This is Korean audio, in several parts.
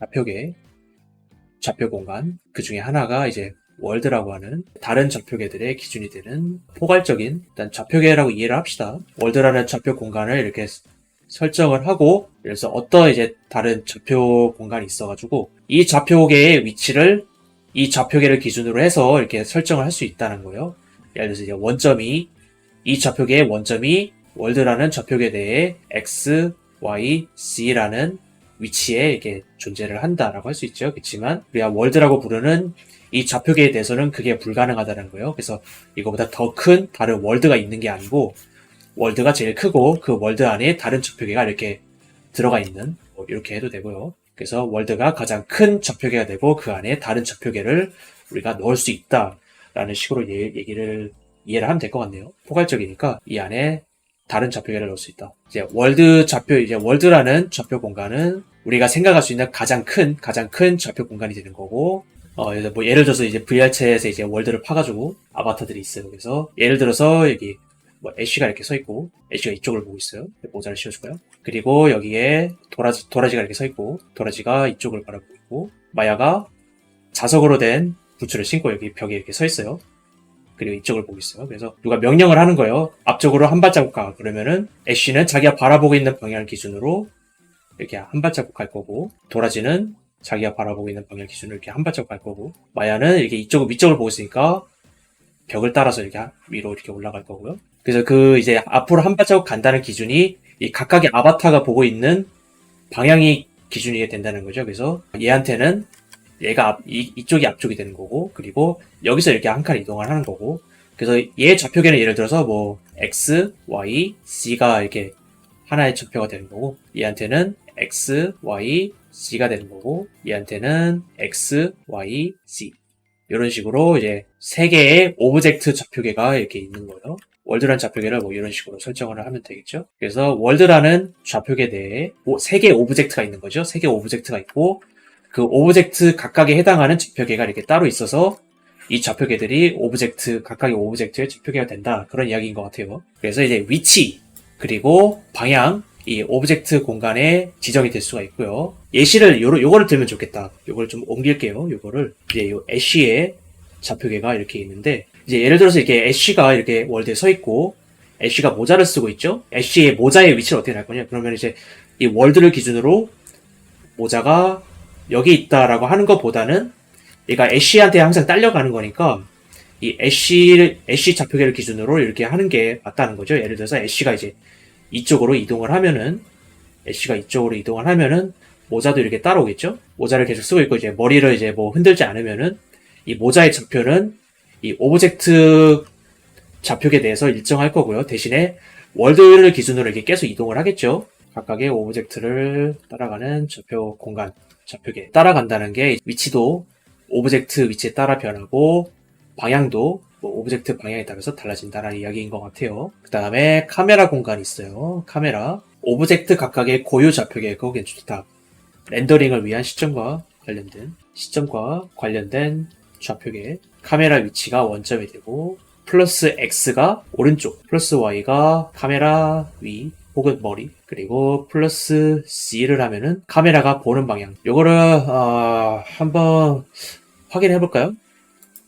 좌표계, 좌표 공간, 그 중에 하나가 이제 월드라고 하는 다른 좌표계들의 기준이 되는 포괄적인 일단 좌표계라고 이해를 합시다. 월드라는 좌표 공간을 이렇게 설정을 하고 그래서 어떤 이제 다른 좌표 공간이 있어가지고 이 좌표계의 위치를 이 좌표계를 기준으로 해서 이렇게 설정을 할 수 있다는 거예요. 예를 들어서 이제 원점이 이 좌표계의 원점이 월드라는 좌표계 내에 x, y, z라는 위치에 이렇게 존재를 한다라고 할 수 있죠. 그렇지만 우리가 월드라고 부르는 이 좌표계에 대해서는 그게 불가능하다는 거예요. 그래서 이거보다 더 큰 다른 월드가 있는 게 아니고 월드가 제일 크고 그 월드 안에 다른 좌표계가 이렇게 들어가 있는 뭐 이렇게 해도 되고요. 그래서 월드가 가장 큰 좌표계가 되고 그 안에 다른 좌표계를 우리가 넣을 수 있다라는 식으로 예- 얘기를 이해를 하면 될 것 같네요. 포괄적이니까 이 안에 다른 좌표계를 넣을 수 있다. 이제 월드 좌표 이제 월드라는 좌표 공간은 우리가 생각할 수 있는 가장 큰 가장 큰 좌표 공간이 되는 거고 어, 뭐 예를 들어서 이제 VR챗에서 이제 월드를 파가지고 아바타들이 있어요. 그래서 예를 들어서 여기 뭐 애쉬가 이렇게 서 있고 애쉬가 이쪽을 보고 있어요. 모자를 씌워줄까요? 그리고 여기에 도라지 도라지가 이렇게 서 있고 도라지가 이쪽을 바라보고 있고 마야가 자석으로 된 부츠를 신고 여기 벽에 이렇게 서 있어요. 그리고 이쪽을 보고 있어요. 그래서 누가 명령을 하는 거예요. 앞쪽으로 한 발자국 가. 그러면은 애쉬는 자기가 바라보고 있는 방향을 기준으로 이렇게 한 발자국 갈 거고 도라지는 자기가 바라보고 있는 방향 기준으로 이렇게 한 발자국 갈 거고 마야는 이렇게 이쪽을 위쪽을 보고 있으니까 벽을 따라서 이렇게 위로 이렇게 올라갈 거고요. 그래서 그 이제 앞으로 한 발자국 간다는 기준이 이 각각의 아바타가 보고 있는 방향이 기준이 된다는 거죠. 그래서 얘한테는 얘가 앞, 이, 이쪽이 앞쪽이 되는 거고 그리고 여기서 이렇게 한 칸 이동을 하는 거고 그래서 얘 좌표계는 예를 들어서 뭐 x, y, z가 이렇게 하나의 좌표가 되는 거고 얘한테는 x, y, z가 되는 거고 얘한테는 x, y, z 이런 식으로 이제 세 개의 오브젝트 좌표계가 이렇게 있는 거예요. 월드라는 좌표계를 뭐 이런 식으로 설정을 하면 되겠죠. 그래서 월드라는 좌표계 내에 뭐세 개의 오브젝트가 있는 거죠. 세 개의 오브젝트가 있고 그 오브젝트 각각에 해당하는 좌표계가 이렇게 따로 있어서 이 좌표계들이 오브젝트 각각의 오브젝트의 좌표계가 된다 그런 이야기인 것 같아요. 그래서 이제 위치 그리고 방향 이 오브젝트 공간에 지정이 될 수가 있고요. 예시를 요러, 요거를 들면 좋겠다. 요걸 좀 옮길게요. 요거를 이제 요 애쉬의 좌표계가 이렇게 있는데 이제 예를 들어서 이렇게 애쉬가 이렇게 월드에 서 있고 애쉬가 모자를 쓰고 있죠. 애쉬의 모자의 위치를 어떻게 할 거냐? 그러면 이제 이 월드를 기준으로 모자가 여기 있다라고 하는 것보다는 얘가 애쉬한테 항상 딸려가는 거니까 이 애쉬 애쉬 좌표계를 기준으로 이렇게 하는 게 맞다는 거죠. 예를 들어서 애쉬가 이제 이쪽으로 이동을 하면은 애쉬가 이쪽으로 이동을 하면은 모자도 이렇게 따라오겠죠. 모자를 계속 쓰고 있고 이제 머리를 이제 뭐 흔들지 않으면은 이 모자의 좌표는 이 오브젝트 좌표계에 대해서 일정할 거고요. 대신에 월드를 기준으로 이렇게 계속 이동을 하겠죠. 각각의 오브젝트를 따라가는 좌표 공간, 좌표계 따라간다는 게 위치도 오브젝트 위치에 따라 변하고 방향도 뭐 오브젝트 방향에 따라서 달라진다는 이야기인 것 같아요. 그 다음에 카메라 공간이 있어요. 카메라 오브젝트 각각의 고유 좌표계 그거 괜찮다. 렌더링을 위한 시점과 관련된 시점과 관련된 좌표계 카메라 위치가 원점이 되고 플러스 X가 오른쪽 플러스 Y가 카메라 위 혹은 머리 그리고 플러스 C를 하면은 카메라가 보는 방향 요거를 어, 한번 확인해 볼까요?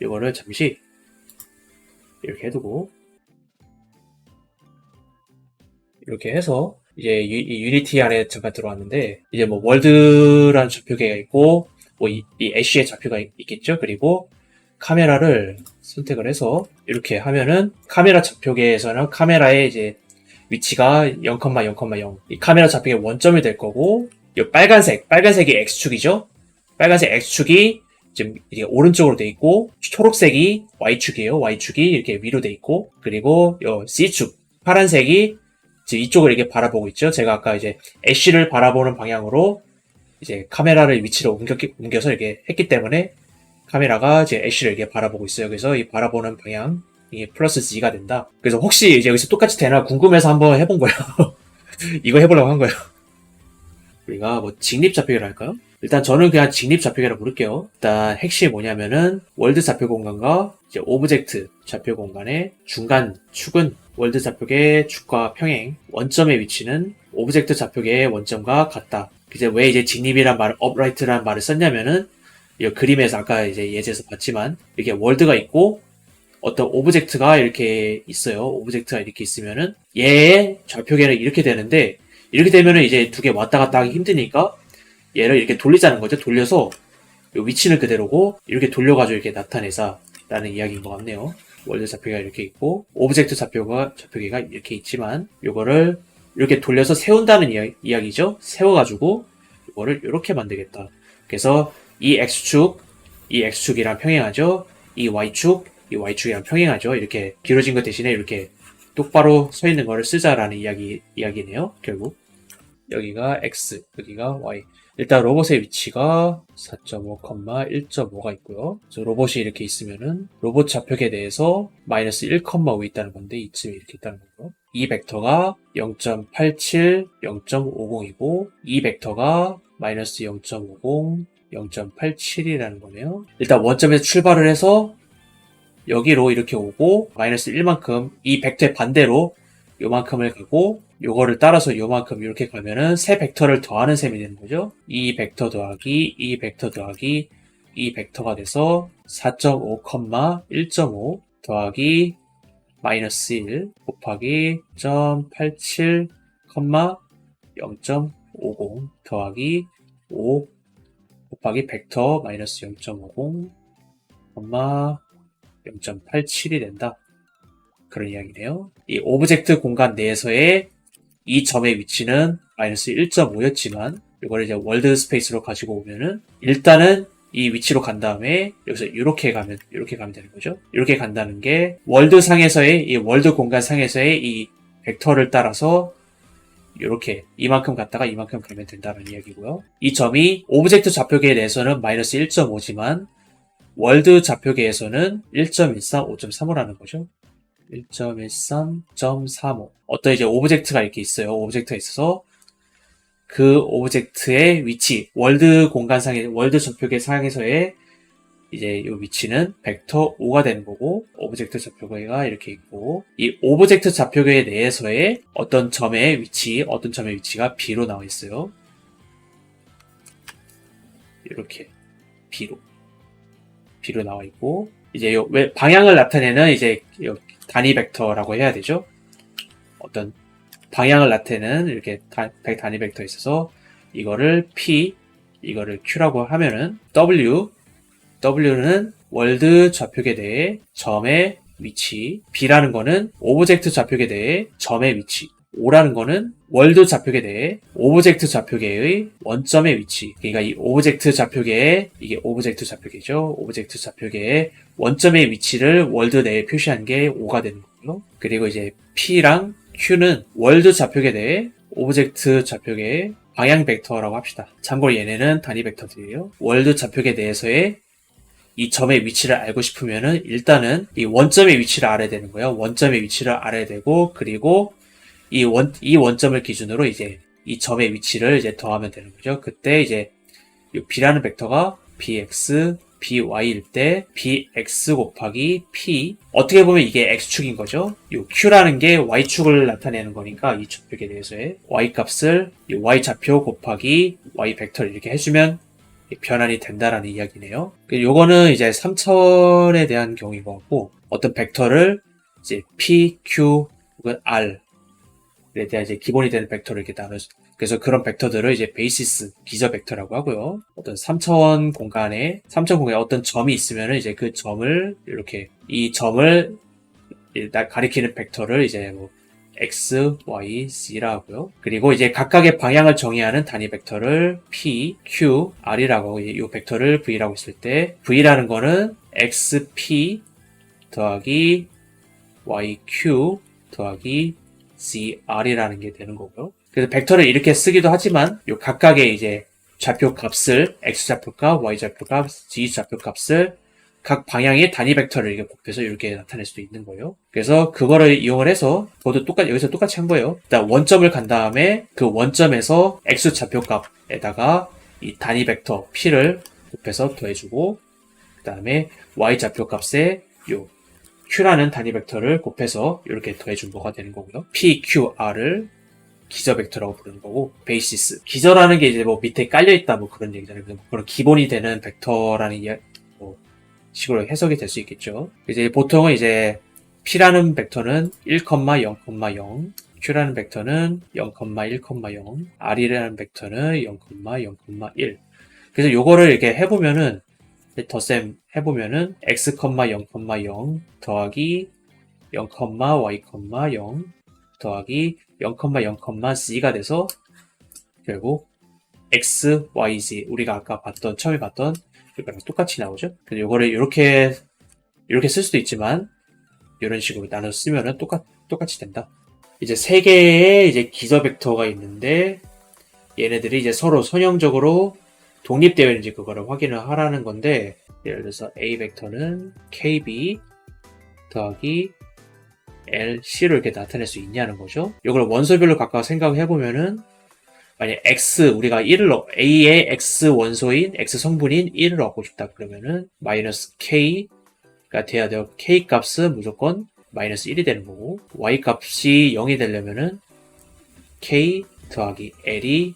요거를 잠시 이렇게 해두고 이렇게 해서 이제 유, 이 유니티 안에 잠깐 들어왔는데 이제 뭐 월드라는 좌표계가 있고 뭐이 애쉬의 좌표가 있- 있겠죠 그리고 카메라를 선택을 해서 이렇게 하면은 카메라 좌표계에서는 카메라의 이제 위치가 0,0,0. 이 카메라 좌표계 원점이 될 거고 이 빨간색 빨간색이 x축이죠 빨간색 x축이 지금 이게 오른쪽으로 돼 있고 초록색이 y축이에요 y축이 이렇게 위로 돼 있고 그리고 요 c축 파란색이 지금 이쪽을 이렇게 바라보고 있죠. 제가 아까 이제 애쉬를 바라보는 방향으로 이제 카메라를 위치를 옮겨, 옮겨서 이렇게 했기 때문에 카메라가 이제 애쉬를 이렇게 바라보고 있어요. 그래서 이 바라보는 방향 이 플러스 G가 된다. 그래서 혹시 이제 여기서 똑같이 되나 궁금해서 한번 해본 거예요. 이거 해보려고 한 거예요. 우리가 뭐 직립 좌표계를 할까요? 일단 저는 그냥 직립 좌표계로 부를게요. 일단 핵심이 뭐냐면은 월드 좌표 공간과 이제 오브젝트 좌표 공간의 중간 축은 월드 좌표계의 축과 평행 원점의 위치는 오브젝트 좌표계의 원점과 같다. 이제 왜 이제 직립이란 말, upright라는 말을 썼냐면은 이 그림에서 아까 이제 예제에서 봤지만 이렇게 월드가 있고 어떤 오브젝트가 이렇게 있어요. 오브젝트가 이렇게 있으면은 얘의 좌표계는 이렇게 되는데 이렇게 되면은 이제 두 개 왔다 갔다 하기 힘드니까 얘를 이렇게 돌리자는 거죠. 돌려서 요 위치는 그대로고 이렇게 돌려가지고 이렇게 나타내자라는 이야기인 것 같네요. 월드 좌표가 이렇게 있고 오브젝트 좌표가 좌표계가 이렇게 있지만 요거를 이렇게 돌려서 세운다는 이야, 이야기죠. 세워가지고 이거를 이렇게 만들겠다. 그래서 이 x축, 이 x축이랑 평행하죠. 이 y축, 이 y축이랑 평행하죠. 이렇게 길어진 것 대신에 이렇게 똑바로 서 있는 거를 쓰자라는 이야기 이야기네요. 결국 여기가 x, 여기가 y. 일단 로봇의 위치가 4.5, 1.5가 있고요. 그래서 로봇이 이렇게 있으면은 로봇 좌표계에 대해서 마이너스 1,5 있다는 건데 이쯤에 이렇게 있다는 거고요. 이 벡터가 0.87, 0.50이고 이 벡터가 마이너스 0.50, 0.87이라는 거네요. 일단 원점에서 출발을 해서 여기로 이렇게 오고 마이너스 1만큼 이 벡터의 반대로 요만큼을 가고 요거를 따라서 요만큼 이렇게 가면은 세 벡터를 더하는 셈이 되는 거죠. 이 벡터 더하기 이 벡터 더하기 이 벡터가 돼서 4.5, 1.5 더하기 마이너스 1 곱하기 0.87, 0.50 더하기 5 곱하기 벡터 마이너스 0.50, 0.87이 된다. 그런 이야기네요. 이 오브젝트 공간 내에서의 이 점의 위치는 마이너스 1.5였지만 이걸 이제 월드 스페이스로 가지고 오면은 일단은 이 위치로 간 다음에 여기서 이렇게 가면 이렇게 가면 되는 거죠. 이렇게 간다는 게 월드 상에서의 이 월드 공간 상에서의 이 벡터를 따라서 이렇게 이만큼 갔다가 이만큼 가면 된다는 이야기고요. 이 점이 오브젝트 좌표계에 대해서는 마이너스 1.5지만 월드 좌표계에서는 1.13, 5.35라는 거죠. 1.13.35 어떤 이제 오브젝트가 이렇게 있어요. 오브젝트가 있어서 그 오브젝트의 위치, 월드 공간상의 월드 좌표계 상에서의 이제 이 위치는 벡터 5가 되는 거고 오브젝트 좌표계가 이렇게 있고 이 오브젝트 좌표계 내에서의 어떤 점의 위치, 어떤 점의 위치가 B로 나와 있어요. 이렇게 B로 B로 나와 있고 이제 요 왜- 방향을 나타내는 이제 요 단위 벡터라고 해야 되죠. 어떤 방향을 나타내는 이렇게 단위 벡터 있어서 이거를 P, 이거를 Q라고 하면은 W, W는 월드 좌표계 내의 점의 위치, B라는 거는 오브젝트 좌표계 내의 점의 위치, O라는 거는 월드 좌표계 내의 오브젝트 좌표계의 원점의 위치. 그러니까 이 오브젝트 좌표계의 이게 오브젝트 좌표계죠. 오브젝트 좌표계의 원점의 위치를 월드 내에 표시한 게 5가 되는 거고요. 그리고 이제 P랑 Q는 월드 좌표계 내에 오브젝트 좌표계의 방향 벡터라고 합시다. 참고로 얘네는 단위 벡터들이에요. 월드 좌표계 내에서의 이 점의 위치를 알고 싶으면은 일단은 이 원점의 위치를 알아야 되는 거예요. 원점의 위치를 알아야 되고 그리고 이 원, 이 원점을 기준으로 이제 이 점의 위치를 이제 더하면 되는 거죠. 그때 이제 이 B라는 벡터가 BX, BY일 때 BX 곱하기 P 어떻게 보면 이게 X축인 거죠. 이 Q라는 게 Y축을 나타내는 거니까 이 좌표에 대해서의 Y 값을 이 Y 좌표 곱하기 Y 벡터를 이렇게 해주면 변환이 된다라는 이야기네요. 그 요거는 이제 3차원에 대한 경우인 것 같고 어떤 벡터를 이제 P, Q 혹은 R 에 대한 이제 기본이 되는 벡터를 이렇게 나눠 그래서 그런 벡터들을 이제 베이시스 기저 벡터라고 하고요. 어떤 3차원 공간에 3차원 공간에 어떤 점이 있으면은 이제 그 점을 이렇게 이 점을 나- 가리키는 벡터를 이제 뭐 x, y, c라 하고요. 그리고 이제 각각의 방향을 정의하는 단위 벡터를 p, q, r이라고 이 벡터를 v라고 했을 때 v라는 거는 xp 더하기 yq 더하기 CR이라는 게 되는 거고요. 그래서 벡터를 이렇게 쓰기도 하지만 요 각각의 이제 좌표 값을 x 좌표 값, y 좌표 값, z 좌표 값을 각 방향의 단위 벡터를 이렇게 곱해서 이렇게 나타낼 수도 있는 거예요. 그래서 그거를 이용을 해서 모두 똑같이 여기서 똑같이 한 거예요. 일단 원점을 간 다음에 그 원점에서 x 좌표 값에다가 이 단위 벡터 p를 곱해서 더해주고 그 다음에 y 좌표 값에 요 q라는 단위 벡터를 곱해서 이렇게 더해준 거가 되는 거고요. p, q, r을 기저 벡터라고 부르는 거고 베이시스 기저라는 게 이제 뭐 밑에 깔려 있다 뭐 그런 얘기잖아요. 그런 기본이 되는 벡터라는 이야, 뭐 식으로 해석이 될 수 있겠죠. 이제 보통은 이제 P라는 벡터는 1,0,0, Q라는 벡터는 0,1,0, R이라는 벡터는 0,0,1. 그래서 요거를 이렇게 해보면은 덧셈 해보면은 x, 0,0 더하기 0,y,0 더하기 0,0,c가 돼서 결국 x, y, z 우리가 아까 봤던 처음에 봤던 이거랑 똑같이 나오죠. 그래서 요거를 이렇게 이렇게 쓸 수도 있지만 이런 식으로 나눠 쓰면은 똑같 똑같이 된다. 이제 세 개의 이제 기저 벡터가 있는데 얘네들이 이제 서로 선형적으로 독립되어 있는지 그거를 확인을 하라는 건데 예를 들어서 A 벡터는 KB 더하기 LC로 이렇게 나타낼 수 있냐는 거죠. 이걸 원소별로 각각 생각해 보면은 만약 X 우리가 1을 넣, A의 X 원소인 X 성분인 1을 얻고 싶다 그러면은 마이너스 K가 돼야 돼요. K 값은 무조건 마이너스 1이 되는 거고 Y 값이 0이 되려면은 K 더하기 L이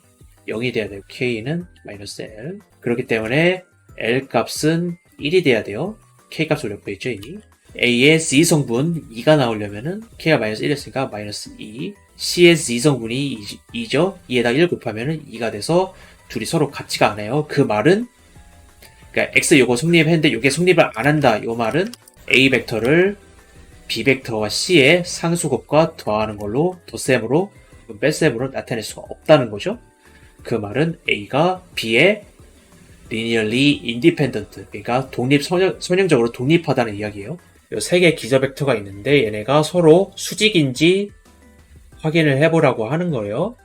0이 돼야 돼요. K는 마이너스 L. 그렇기 때문에 L 값은 1이 돼야 돼요. K 값을 몇배 있죠, 이미? A의 Z 성분 2가 나오려면은 K가 마이너스 1이었으니까 마이너스 2. C의 Z 성분이 2, 죠 2에다 1 곱하면은 2가 돼서 둘이 서로 같이가 안 해요. 그 말은 그러니까 X 요거 성립했는데 요게 성립을 안 한다. 요 말은 A 벡터를 B 벡터와 C의 상수곱과 더하는 걸로 덧셈으로 뺄셈으로 나타낼 수가 없다는 거죠. 그 말은 A가 B의 linearly independent, 그러니까 독립 선형, 선형적으로 독립하다는 이야기예요. 이세 개의 기저 벡터가 있는데 얘네가 서로 수직인지 확인을 해보라고 하는 거예요.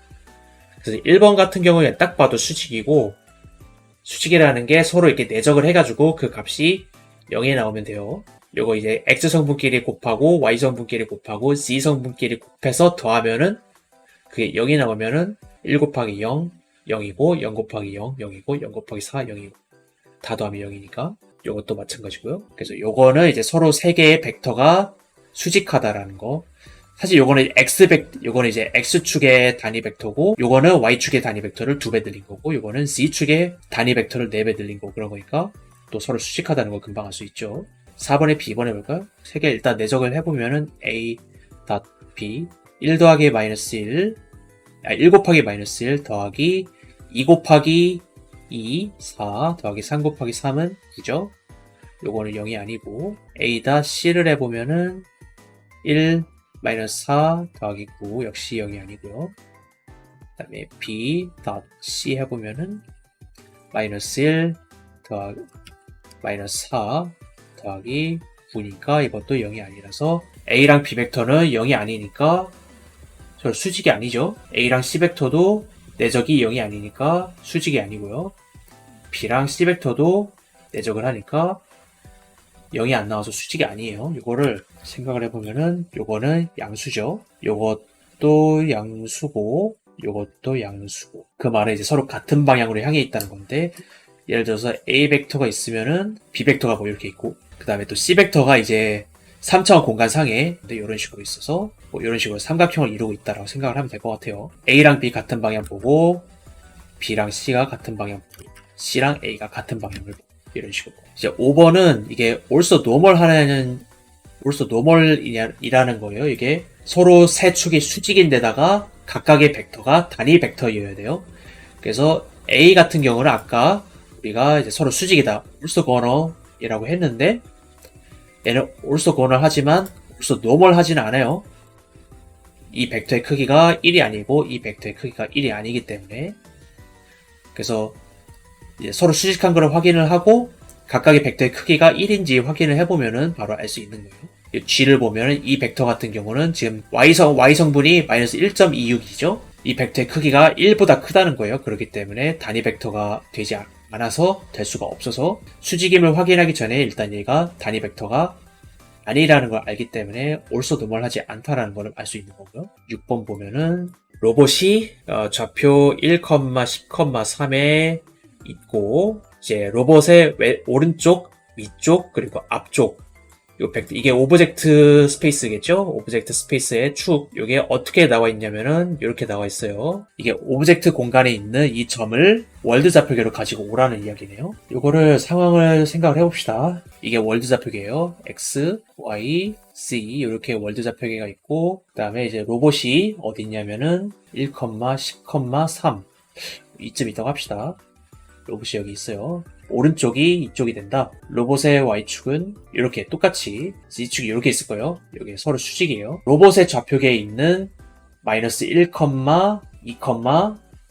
그래서 1번 같은 경우에 딱 봐도 수직이고 수직이라는 게 서로 이렇게 내적을 해가지고 그 값이 0이 나오면 돼요. 요거 이제 X 성분끼리 곱하고 Y 성분끼리 곱하고 Z 성분끼리 곱해서 더하면은 그게 0이 나오면은 1 곱하기 0, 0이고 0 곱하기 0, 0이고 0 곱하기 4, 0이고 다 더하면 0이니까 요것도 마찬가지고요. 그래서 요거는 이제 서로 세 개의 벡터가 수직하다라는 거. 사실 요거는 x 벡 요거는 이제 x 축의 단위 벡터고 요거는 y 축의 단위 벡터를 두배 들린 거고 요거는 z 축의 단위 벡터를 네배 들린 거고 그런 거니까 또 서로 수직하다는 걸 금방 알 수 있죠. 4번에 B번 해볼까요? 세 개 일단 내적을 해 보면은 A B 1 더하기 마이너스 1 아, 1 곱하기 마이너스 1 더하기 2 곱하기 2, 4 더하기 3 곱하기 3은 9죠. 요거는 0이 아니고 A다 C를 해보면은 1 마이너스 4 더하기 9 역시 0이 아니고요. 그 다음에 B 닷 C 해보면은 마이너스 1 더하기 마이너스 4 더하기 9니까 이것도 0이 아니라서 A랑 B 벡터는 0이 아니니까 저 수직이 아니죠. A랑 C 벡터도 내적이 0이 아니니까 수직이 아니고요. B랑 C 벡터도 내적을 하니까 0이 안 나와서 수직이 아니에요. 이거를 생각을 해보면은 요거는 양수죠. 요것도 양수고 요것도 양수고 그 말은 이제 서로 같은 방향으로 향해 있다는 건데 예를 들어서 A 벡터가 있으면은 B 벡터가 뭐 이렇게 있고 그 다음에 또 C 벡터가 이제 3차원 공간 상에 근데 이런 식으로 있어서 뭐 이런 식으로 삼각형을 이루고 있다라고 생각을 하면 될 것 같아요. A랑 B 같은 방향 보고 B랑 C가 같은 방향 보고 C랑 A가 같은 방향을 보고 이런 식으로 이제 5번은 이게 also 하는 also normal이라는 거예요. 이게 서로 세 축이 수직인데다가 각각의 벡터가 단위 벡터여야 돼요. 그래서 A 같은 경우는 아까 우리가 이제 서로 수직이다 also corner이라고 했는데 얘는 corner 하지만 also 하지는 않아요. 이 벡터의 크기가 1이 아니고 이 벡터의 크기가 1이 아니기 때문에 그래서 서로 수직한 걸 확인을 하고 각각의 벡터의 크기가 1인지 확인을 해보면은 바로 알 수 있는 거예요. 이 G를 보면은 이 벡터 같은 경우는 지금 Y성, Y성분이 마이너스 1.26이죠. 이 벡터의 크기가 1보다 크다는 거예요. 그렇기 때문에 단위 벡터가 되지 않 아서 될 수가 없어서 수직임을 확인하기 전에 일단 얘가 단위 벡터가 아니라는 걸 알기 때문에 also normal하지 않다라는 걸 알 수 있는 거고요. 6번 보면은 로봇이 어, 좌표 1,10,3에 있고 이제 로봇의 왼- 오른쪽, 위쪽 그리고 앞쪽 요 벡터 이게 오브젝트 스페이스겠죠? 오브젝트 스페이스의 축 이게 어떻게 나와 있냐면은 이렇게 나와 있어요. 이게 오브젝트 공간에 있는 이 점을 월드 좌표계로 가지고 오라는 이야기네요. 요거를 상황을 생각을 해봅시다. 이게 월드 좌표계예요. x, y, c 이렇게 월드 좌표계가 있고 그 다음에 이제 로봇이 어디 있냐면은 1, 10,3 이쯤 있다고 합시다. 로봇이 여기 있어요. 오른쪽이 이쪽이 된다. 로봇의 Y축은 이렇게 똑같이 Z축이 이렇게 있을 거예요. 여기 서로 수직이에요. 로봇의 좌표계에 있는 마이너스 1, 2,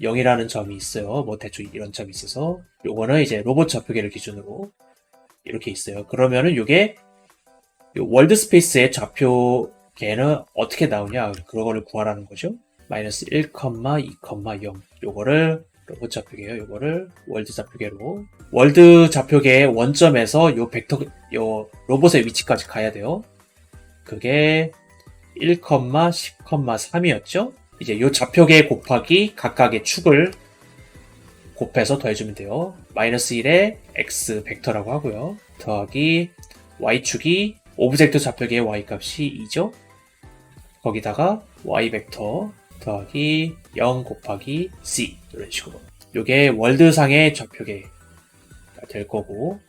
0이라는 점이 있어요. 뭐 대충 이런 점이 있어서 요거는 이제 로봇 좌표계를 기준으로 이렇게 있어요. 그러면은 요게 요 월드 스페이스의 좌표계는 어떻게 나오냐 그거를 구하라는 거죠. 마이너스 1, 2, 0 요거를 로봇 좌표계요. 요거를 월드 좌표계로 월드 좌표계의 원점에서 요 벡터 요 로봇의 위치까지 가야 돼요. 그게 1, 10,3이었죠. 이제 요 좌표계 곱하기 각각의 축을 곱해서 더해주면 돼요. 마이너스 1에 x 벡터라고 하고요. 더하기 y축이 오브젝트 좌표계의 y 값이 2죠. 거기다가 y 벡터 더하기 0 곱하기 c 이런 식으로. 요게 월드상의 좌표계가 될 거고